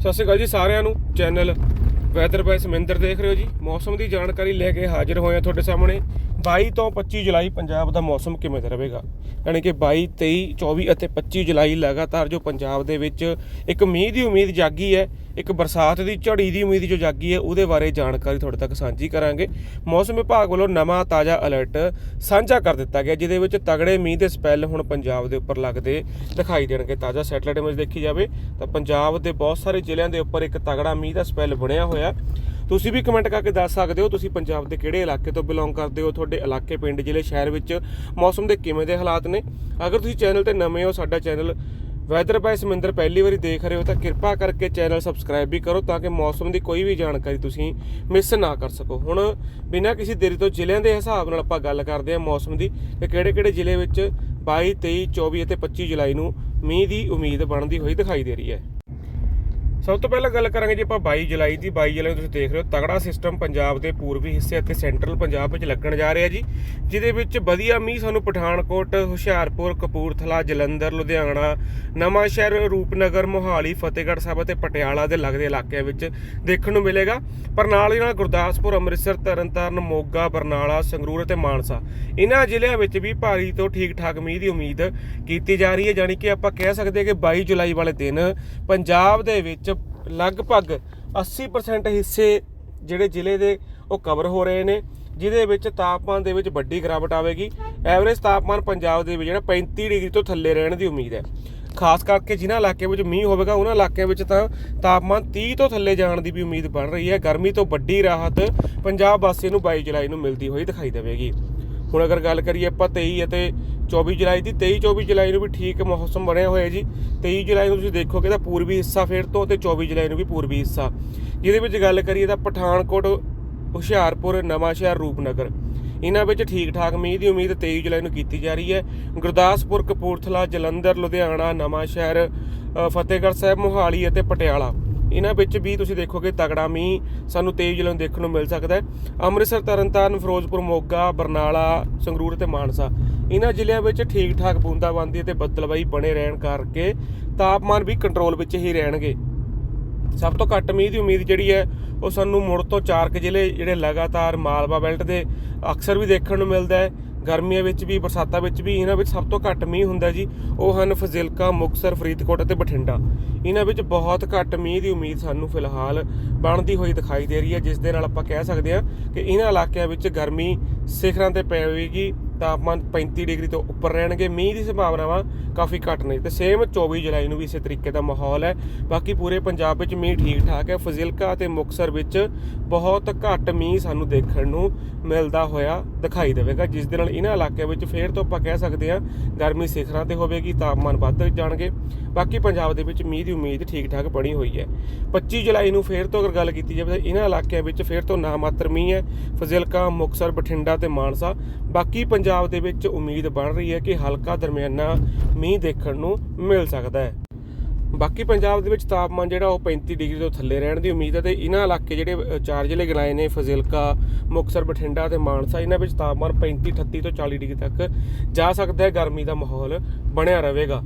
ਸਤਿ ਸ਼੍ਰੀ ਅਕਾਲ ਜੀ ਸਾਰਿਆਂ ਨੂੰ। ਚੈਨਲ ਵੈਦਰ ਬਾਈ ਸਮਿੰਦਰ ਦੇਖ ਰਹੇ ਹੋ ਜੀ। ਮੌਸਮ ਦੀ ਜਾਣਕਾਰੀ ਲੈ ਕੇ ਹਾਜ਼ਰ ਹੋਏ ਹਾਂ ਤੁਹਾਡੇ ਸਾਹਮਣੇ। 22 ਤੋਂ 25 ਜੁਲਾਈ ਪੰਜਾਬ ਦਾ ਮੌਸਮ ਕਿਵੇਂ ਦਾ ਰਹੇਗਾ? ਯਾਨੀ ਕਿ 22 23 24 ਅਤੇ 25 ਜੁਲਾਈ ਲਗਾਤਾਰ ਜੋ ਪੰਜਾਬ ਦੇ ਵਿੱਚ ਇੱਕ ਮੀਂਹ ਦੀ ਉਮੀਦ ਜਾਗੀ ਹੈ ਇੱਕ ਬਰਸਾਤ ਦੀ ਝੜੀ ਦੀ ਉਮੀਦ ਜੋ ਜਾਗੀ ਹੈ, ਉਹਦੇ ਬਾਰੇ ਜਾਣਕਾਰੀ ਤੁਹਾਡੇ ਤੱਕ ਸਾਂਝੀ ਕਰਾਂਗੇ। ਮੌਸਮ ਵਿਭਾਗ ਵੱਲੋਂ ਨਵਾਂ ਤਾਜ਼ਾ ਅਲਰਟ ਸਾਂਝਾ ਕਰ ਦਿੱਤਾ ਗਿਆ, ਜਿਹਦੇ ਵਿੱਚ ਤਗੜੇ ਮੀਂਹ ਦੇ ਸਪੈਲ ਹੁਣ ਪੰਜਾਬ ਦੇ ਉੱਪਰ ਲੱਗਦੇ ਦਿਖਾਈ ਦੇਣਗੇ। ਤਾਜ਼ਾ ਸੈਟਲਾਈਟ ਇਮੇਜ ਦੇਖੀ ਜਾਵੇ, ਤਾਂ ਪੰਜਾਬ ਦੇ ਬਹੁਤ ਸਾਰੇ ਜ਼ਿਲ੍ਹਿਆਂ ਦੇ ਉੱਪਰ ਇੱਕ ਤਗੜਾ ਮੀਂਹ ਦਾ ਸਪੈਲ ਬਣਿਆ ਹੋਇਆ। ਤੁਸੀਂ ਵੀ ਕਮੈਂਟ ਕਰਕੇ ਦੱਸ ਸਕਦੇ ਹੋ, ਤੁਸੀਂ ਪੰਜਾਬ ਦੇ ਕਿਹੜੇ ਇਲਾਕੇ ਤੋਂ ਬਿਲੋਂਗ ਕਰਦੇ ਹੋ, ਤੁਹਾਡੇ ਇਲਾਕੇ, ਪਿੰਡ, ਜ਼ਿਲ੍ਹੇ, ਸ਼ਹਿਰ ਵਿੱਚ ਮੌਸਮ ਦੇ ਕਿਵੇਂ ਦੇ ਹਾਲਾਤ ਨੇ? ਅਗਰ ਤੁਸੀਂ ਚੈਨਲ ਤੇ ਨਵੇਂ ਹੋ, ਸਾਡਾ ਚੈਨਲ ਵੈਦਰ ਬਾਈ ਸਮਿੰਦਰ ਪਹਿਲੀ ਵਾਰੀ ਦੇਖ ਰਹੇ ਹੋ ਤਾਂ ਕਿਰਪਾ ਕਰਕੇ ਚੈਨਲ ਸਬਸਕ੍ਰਾਈਬ ਵੀ ਕਰੋ ਤਾਂ ਕਿ ਮੌਸਮ ਦੀ ਕੋਈ ਵੀ ਜਾਣਕਾਰੀ ਤੁਸੀਂ ਮਿਸ ਨਾ ਕਰ ਸਕੋ। ਹੁਣ ਬਿਨਾਂ ਕਿਸੇ ਦੇਰੀ ਤੋਂ ਜ਼ਿਲ੍ਹਿਆਂ ਦੇ ਹਿਸਾਬ ਨਾਲ ਆਪਾਂ ਗੱਲ ਕਰਦੇ ਹਾਂ ਮੌਸਮ ਦੀ ਕਿ ਕਿਹੜੇ-ਕਿਹੜੇ ਜ਼ਿਲ੍ਹੇ ਵਿੱਚ 22 23 24 ਅਤੇ 25 ਜੁਲਾਈ ਨੂੰ ਮੀਂਹ ਦੀ ਉਮੀਦ ਬਣਦੀ ਹੋਈ ਦਿਖਾਈ ਦੇ ਰਹੀ ਹੈ। ਸਭ ਤੋਂ ਪਹਿਲਾਂ ਗੱਲ ਕਰਾਂਗੇ ਜੀ ਆਪਾਂ 22 ਜੁਲਾਈ ਦੀ। 22 ਜੁਲਾਈ ਨੂੰ ਤੁਸੀਂ ਦੇਖ ਰਹੇ ਹੋ, ਤਗੜਾ ਸਿਸਟਮ ਪੰਜਾਬ ਦੇ ਪੂਰਬੀ ਹਿੱਸੇ ਅਤੇ ਸੈਂਟਰਲ ਪੰਜਾਬ ਵਿੱਚ ਲੱਗਣ ਜਾ ਰਿਹਾ ਜੀ, ਜਿਹਦੇ ਵਿੱਚ ਵਧੀਆ ਮੀਂਹ ਸਾਨੂੰ ਪਠਾਨਕੋਟ, ਹੁਸ਼ਿਆਰਪੁਰ, ਕਪੂਰਥਲਾ, ਜਲੰਧਰ, ਲੁਧਿਆਣਾ ਨਵਾਂ ਸ਼ਹਿਰ ਰੂਪਨਗਰ, ਮੋਹਾਲੀ, ਫਤਿਹਗੜ੍ਹ ਸਾਹਿਬ ਅਤੇ ਪਟਿਆਲਾ ਦੇ ਲੱਗਦੇ ਇਲਾਕਿਆਂ ਵਿੱਚ ਦੇਖਣ ਨੂੰ ਮਿਲੇਗਾ। ਪਰ ਨਾਲ ਹੀ ਨਾਲ ਗੁਰਦਾਸਪੁਰ, ਅੰਮ੍ਰਿਤਸਰ, ਤਰਨਤਾਰਨ, ਮੋਗਾ, ਬਰਨਾਲਾ, ਸੰਗਰੂਰ ਅਤੇ ਮਾਨਸਾ ਇਹਨਾਂ ਜ਼ਿਲ੍ਹਿਆਂ ਵਿੱਚ ਵੀ ਭਾਰੀ ਤੋਂ ਠੀਕ ਠਾਕ ਮੀਂਹ ਦੀ ਉਮੀਦ ਕੀਤੀ ਜਾ ਰਹੀ ਹੈ। ਜਾਣੀ ਕਿ ਆਪਾਂ ਕਹਿ ਸਕਦੇ ਹਾਂ ਕਿ 22 ਜੁਲਾਈ ਵਾਲੇ ਦਿਨ ਪੰਜਾਬ ਦੇ ਵਿੱਚ ਲਗਭਗ 80% ਹਿੱਸੇ ਜਿਹੜੇ ਜ਼ਿਲ੍ਹੇ ਦੇ ਉਹ ਕਵਰ ਹੋ ਰਹੇ ਨੇ, ਜਿਹਦੇ ਵਿੱਚ ਤਾਪਮਾਨ ਦੇ ਵਿੱਚ ਵੱਡੀ ਗਿਰਾਵਟ ਆਵੇਗੀ। ਐਵਰੇਜ ਤਾਪਮਾਨ ਪੰਜਾਬ ਦੇ ਵਿੱਚ ਜਿਹੜਾ 35 ਡਿਗਰੀ ਤੋਂ ਥੱਲੇ ਰਹਿਣ ਦੀ ਉਮੀਦ ਹੈ। ਖਾਸ ਕਰਕੇ ਜਿਨ੍ਹਾਂ ਇਲਾਕਿਆਂ ਵਿੱਚ ਮੀਂਹ ਹੋਵੇਗਾ, ਉਹਨਾਂ ਇਲਾਕਿਆਂ ਵਿੱਚ ਤਾਂ ਤਾਪਮਾਨ 30 ਤੋਂ ਥੱਲੇ ਜਾਣ ਦੀ ਵੀ ਉਮੀਦ ਬਣ ਰਹੀ ਹੈ। ਗਰਮੀ ਤੋਂ ਵੱਡੀ ਰਾਹਤ ਪੰਜਾਬ ਵਾਸੀਆਂ ਨੂੰ 22 ਜੁਲਾਈ ਨੂੰ ਮਿਲਦੀ ਹੋਈ ਦਿਖਾਈ ਦੇਵੇਗੀ। ਹੁਣ ਅਗਰ ਗੱਲ ਕਰੀਏ ਆਪਾਂ 23 ਅਤੇ 24 ਜੁਲਾਈ ਦੀ 23 24 ਜੁਲਾਈ ਨੂੰ ਵੀ ਠੀਕ ਮੌਸਮ ਬਣਿਆ ਹੋਇਆ ਜੀ। 23 ਜੁਲਾਈ ਨੂੰ ਤੁਸੀਂ ਦੇਖੋਗੇ ਤਾਂ ਪੂਰਬੀ ਹਿੱਸਾ ਫੇਰ ਤੋਂ ਤੇ 24 ਜੁਲਾਈ ਨੂੰ ਵੀ ਪੂਰਬੀ ਹਿੱਸਾ। ਜਿਹਦੇ ਵਿੱਚ ਗੱਲ ਕਰੀਏ ਤਾਂ ਪਠਾਨਕੋਟ, ਹੁਸ਼ਿਆਰਪੁਰ, ਨਵਾਂਸ਼ਹਿਰ, ਰੂਪਨਗਰ। ਇਹਨਾਂ ਵਿੱਚ ਠੀਕ ਠਾਕ ਮੀਂਹ ਦੀ ਉਮੀਦ 23 ਜੁਲਾਈ ਨੂੰ ਕੀਤੀ ਜਾ ਰਹੀ ਹੈ। ਗੁਰਦਾਸਪੁਰ, ਕਪੂਰਥਲਾ, ਜਲੰਧਰ, ਲੁਧਿਆਣਾ, ਨਵਾਂਸ਼ਹਿਰ ਫਤਿਹਗੜ੍ਹ ਸਾਹਿਬ, ਮੋਹਾਲੀ ਅਤੇ ਪਟਿਆਲਾ। ਇਹਨਾਂ ਵਿੱਚ ਵੀ ਤੁਸੀਂ ਦੇਖੋਗੇ ਤਗੜਾ ਮੀਂਹ ਸਾਨੂੰ 23 ਜੁਲਾਈ ਨੂੰ ਦੇਖਣ ਨੂੰ ਮਿਲ ਸਕਦਾ ਹੈ। ਅੰਮ੍ਰਿਤਸਰ, ਤਰਨਤਾਰਨ, ਫਿਰੋਜ਼ਪੁਰ, ਮੋਗਾ, ਬਰਨਾਲਾ, ਸੰਗਰੂਰ ਤੇ ਮਾਨਸਾ। ਇਹਨਾਂ ਜ਼ਿਲ੍ਹਿਆਂ ਵਿੱਚ ਠੀਕ ਠਾਕ ਬੂੰਦਾਬਾਂਦੀ ਅਤੇ ਬੱਦਲਬਾਈ ਬਣੇ ਰਹਿਣ ਕਰਕੇ ਤਾਪਮਾਨ ਵੀ ਕੰਟਰੋਲ ਵਿੱਚ ਹੀ ਰਹਿਣਗੇ। ਸਭ ਤੋਂ ਘੱਟ ਮੀਂਹ ਦੀ ਉਮੀਦ ਜਿਹੜੀ ਹੈ, ਉਹ ਸਾਨੂੰ ਮੁੜ ਤੋਂ ਚਾਰ ਕੁ ਜ਼ਿਲ੍ਹੇ ਜਿਹੜੇ ਲਗਾਤਾਰ ਮਾਲਵਾ ਬੈਲਟ ਦੇ ਅਕਸਰ ਵੀ ਦੇਖਣ ਨੂੰ ਮਿਲਦਾ ਹੈ। ਗਰਮੀਆਂ ਵਿੱਚ ਵੀ, ਬਰਸਾਤਾਂ ਵਿੱਚ ਵੀ ਇਹਨਾਂ ਵਿੱਚ ਸਭ ਤੋਂ ਘੱਟ ਮੀਂਹ ਹੁੰਦਾ ਜੀ। ਉਹ ਹਨ ਫਜ਼ਿਲਕਾ ਮੁਕਸਰ ਫਰੀਦਕੋਟ ਅਤੇ ਬਠਿੰਡਾ। ਇਹਨਾਂ ਵਿੱਚ ਬਹੁਤ ਘੱਟ ਮੀਂਹ ਦੀ ਉਮੀਦ ਸਾਨੂੰ ਫਿਲਹਾਲ ਬਣਦੀ ਹੋਈ ਦਿਖਾਈ ਦੇ ਰਹੀ ਹੈ, ਜਿਸ ਦੇ ਨਾਲ ਆਪਾਂ ਕਹਿ ਸਕਦੇ ਹਾਂ ਕਿ ਇਹਨਾਂ ਇਲਾਕਿਆਂ ਵਿੱਚ ਗਰਮੀ ਸਿਖਰਾਂ ਤੇ ਪੈਵੇਗੀ। ਤਾਪਮਾਨ 35 ਡਿਗਰੀ ਤੋਂ ਉੱਪਰ ਰਹਿਣਗੇ। ਮੀਂਹ ਦੀ ਸੰਭਾਵਨਾਵਾਂ ਕਾਫੀ ਘੱਟ ਨੇ। ਤੇ ਸੇਮ 24 ਜੁਲਾਈ ਨੂੰ ਵੀ ਇਸੇ ਤਰੀਕੇ ਦਾ ਮਾਹੌਲ ਹੈ। ਬਾਕੀ ਪੂਰੇ ਪੰਜਾਬ ਵਿੱਚ ਮੀਂਹ ਠੀਕ ਠਾਕ ਹੈ। ਫਜ਼ਿਲਕਾ ਤੇ ਮੁਕਸਰ ਵਿੱਚ ਬਹੁਤ ਘੱਟ ਮੀਂਹ ਸਾਨੂੰ ਦੇਖਣ ਨੂੰ ਮਿਲਦਾ ਹੋਇਆ। ਦਿਖਾਈ ਦੇਵੇਗਾ, ਜਿਸ ਦੇ ਨਾਲ ਇਹਨਾਂ ਇਲਾਕਿਆਂ ਵਿੱਚ ਫੇਰ ਤੋਂ ਆਪਾਂ ਕਹਿ ਸਕਦੇ ਹਾਂ, ਗਰਮੀ ਸਿਖਰਾਂ ਤੇ ਹੋਵੇਗੀ, ਤਾਪਮਾਨ ਵੱਧ ਜਾਣਗੇ। ਬਾਕੀ ਪੰਜਾਬ ਦੇ ਵਿੱਚ ਮੀਂਹ ਦੀ ਉਮੀਦ ਠੀਕ ਠਾਕ ਬਣੀ ਹੋਈ ਹੈ। 25 ਜੁਲਾਈ ਨੂੰ ਫੇਰ ਤੋਂ ਅਗਰ ਗੱਲ ਕੀਤੀ ਜਾਵੇ ਤਾਂ ਇਹਨਾਂ ਇਲਾਕਿਆਂ ਵਿੱਚ ਫੇਰ ਤੋਂ ਨਾ ਮਾਤਰ ਮੀਂਹ ਹੈ। ਫਜ਼ਿਲਕਾ ਮੁਕਸਰ ਬਠਿੰਡਾ ਤੇ ਮਾਨਸਾ। ਬਾਕੀ ਪੰਜਾਬ ਦੇ ਵਿੱਚ ਉਮੀਦ ਬਣ ਰਹੀ ਹੈ ਕਿ ਹਲਕਾ ਦਰਮਿਆਨਾ ਮੀਂਹ ਦੇਖਣ ਨੂੰ ਮਿਲ ਸਕਦਾ ਹੈ। ਬਾਕੀ ਪੰਜਾਬ ਦੇ ਵਿੱਚ ਤਾਪਮਾਨ ਜਿਹੜਾ ਉਹ 35 ਡਿਗਰੀ ਤੋਂ ਥੱਲੇ ਰਹਿਣ ਦੀ ਉਮੀਦ ਹੈ ਤੇ ਇਹਨਾਂ ਇਲਾਕੇ ਜਿਹੜੇ ਚਾਰ ਜ਼ਿਲ੍ਹੇ ਗਿਣਾਏ ਨੇ, ਫਜ਼ਿਲਕਾ ਮੁਕਸਰ ਬਠਿੰਡਾ ਤੇ ਮਾਨਸਾ, ਇਹਨਾਂ ਵਿੱਚ ਤਾਪਮਾਨ 35 38 ਤੋਂ 40 ਡਿਗਰੀ ਤੱਕ ਜਾ ਸਕਦਾ ਹੈ। ਗਰਮੀ ਦਾ ਮਾਹੌਲ ਬਣਿਆ ਰਹੇਗਾ।